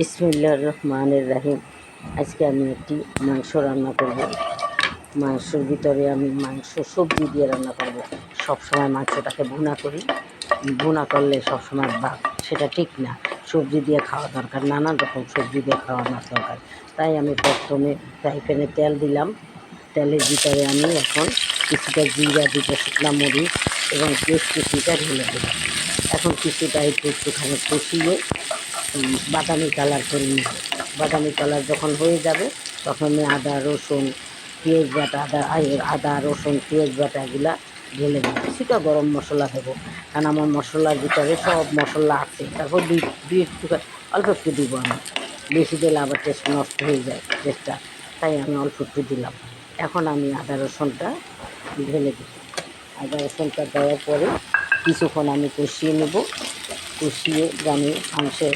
বিসমুল্লাহ রহমানের রাহিম। আজকে আমি একটি মাংস রান্না করব। মাংসর ভিতরে আমি মাংস সবজি দিয়ে রান্না করব। সবসময় মাংসটাকে ভুনা করি। ভুনা করলে সবসময় বা সেটা ঠিক না। সবজি দিয়ে খাওয়া দরকার নানান রকম সবজি দিয়ে খাওয়ানো দরকার। তাই আমি প্রথমে ফ্রাই প্যানে তেল দিলাম। তেলের ভিতরে আমি এখন কিছুটা জিরা, দুটো শুকনা মরিচ এবং পেস্ট কিছুটা ঢেলে দিলাম এখন কিছুটা একটু একটুখানি কষিয়ে বাদামি কালার করে নিব। বাদামি কালার যখন হয়ে যাবে, তখন আমি আদা, রসুন, পেঁয়াজ বাটা, আদা আদা, রসুন, পেঁয়াজ বাটা বাটাগুলা ঢেলে দেবো। সেটা গরম মশলা দেবো। কারণ আমার মশলার ভিতরে সব মশলা আছে। তারপর দুই দুই একটু অল্প একটু দিব আমি। বেশি দিলে আবার টেস্ট নষ্ট হয়ে যায় টেস্টটা তাই আমি অল্প একটু দিলাম। এখন আমি আদা, রসুনটা ঢেলে দিই আদা, রসুনটা দেওয়ার পরে কিছুক্ষণ আমি কষিয়ে নেব। কষিয়ে জানি মাংসের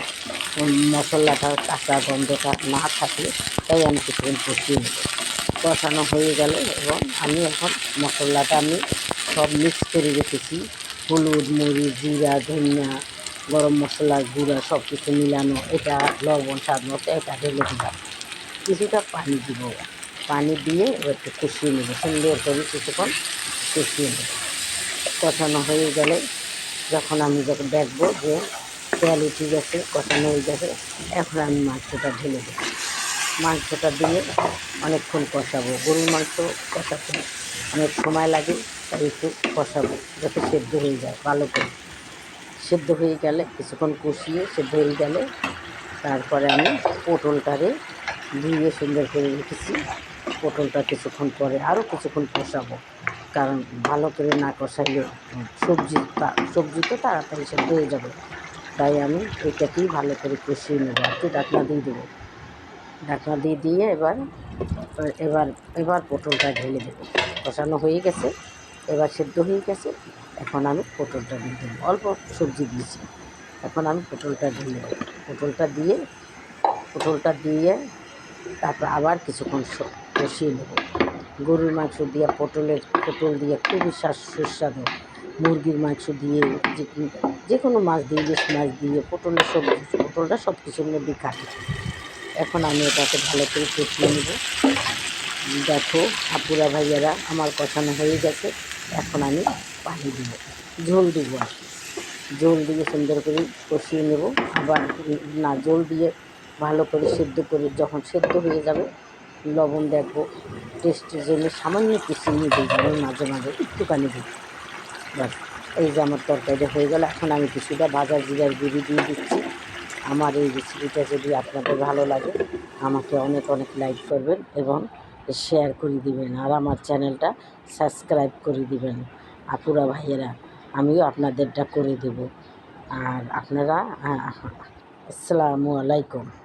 মশলাটা, কাঁচা গন্ধটা না থাকে, তাই আমি কিছুক্ষণ কষিয়ে নেব। কষানো হয়ে গেল এবং আমি এখন মশলাটা আমি সব মিক্স করে রেখেছি। হলুদ, মরিচ, জিরা, ধনিয়া, গরম মশলা, গুঁড়া সব কিছু মিলানো, এটা, লবণ, স্বাদ মতো এটা ঢেলে দিলাম। কিছুটা পানি দিব। পানি দিয়ে একটু কষিয়ে নেব। সুন্দর করে কিছুক্ষণ কষিয়ে নেব। কষানো হয়ে গেলে যখন আমি যখন দেখব যে তেল উঠে গেছে কষানো হয়ে গেছে এখন আমি মাংসটা ঢেলে দেবো। মাংসটা দিয়ে অনেকক্ষণ কষাবো। গরুর মাংস কষাতে অনেক সময় লাগে, তাই একটু কষাবো, যাতে সেদ্ধ হয়ে যায়, ভালো করে। সেদ্ধ হয়ে গেলে কিছুক্ষণ কষিয়ে সেদ্ধ হয়ে গেলে তারপরে আমি পটলটারে ধুয়ে সুন্দর করে রেখেছি। পটলটা কিছুক্ষণ পরে আরও কিছুক্ষণ কষাবো। কারণ ভালো করে না কষাইলে সবজি সবজি তো তাড়াতাড়ি সেদ্ধ হয়ে যাবে। তাই আমি এটাকেই ভালো করে কষিয়ে নেব। একটু ডাকনা দিয়ে দেবো। ডাকনা দিয়ে দিয়ে এবার এবার এবার পটলটা ঢেলে দেবো। কষানো হয়ে গেছে। এবার সেদ্ধ হয়ে গেছে। এখন আমি পটলটা দিয়ে দেবো। অল্প সবজি দিয়েছি। এখন আমি পটলটা ঢেলে দেবো পটলটা দিয়ে পটলটা দিয়ে তারপর আবার কিছুক্ষণ কষিয়ে নেব। গরুর মাংস দিয়ে, পটলের পটল দিয়ে খুবই স্বাদ- সুস্বাদু। মুরগির মাংস দিয়ে যে যে কোনো মাছ দিয়ে, ইলিশ মাছ দিয়ে, পটলের সবজি, পটলটা সব কিছুর মধ্যে কাটি। এখন আমি এটাকে ভালো করে কষিয়ে নেব। দেখো, আপুরা, ভাইয়ারা, আমার কষানো হয়ে গেছে। এখন আমি পানি দিব। ঝোল দিব আর ঝোল দিয়ে সুন্দর করে কষিয়ে নেব। আবার না, ঝোল দিয়ে ভালো করে সেদ্ধ করে যখন সেদ্ধ হয়ে যাবে লবণ দেখব টেস্টের জন্য সামান্য একটু চিনি দিই মাঝে মাঝে একটুখানি দিই ব্যাস এই যে আমার তরকারিটা হয়ে গেল এখন আমি কিছুটা বাজার জিরার গুঁড়ি দিয়ে দিচ্ছি। আমার এই রেসিপিটা যদি আপনাদের ভালো লাগে আমাকে অনেক অনেক লাইক করবেন এবং শেয়ার করে দিবেন আর আমার চ্যানেলটা সাবস্ক্রাইব করে দিবেন। আপুরা ভাইয়েরা আমিও আপনাদেরটা করে দেব। আর আপনারা আহ, আসসালামু আলাইকুম।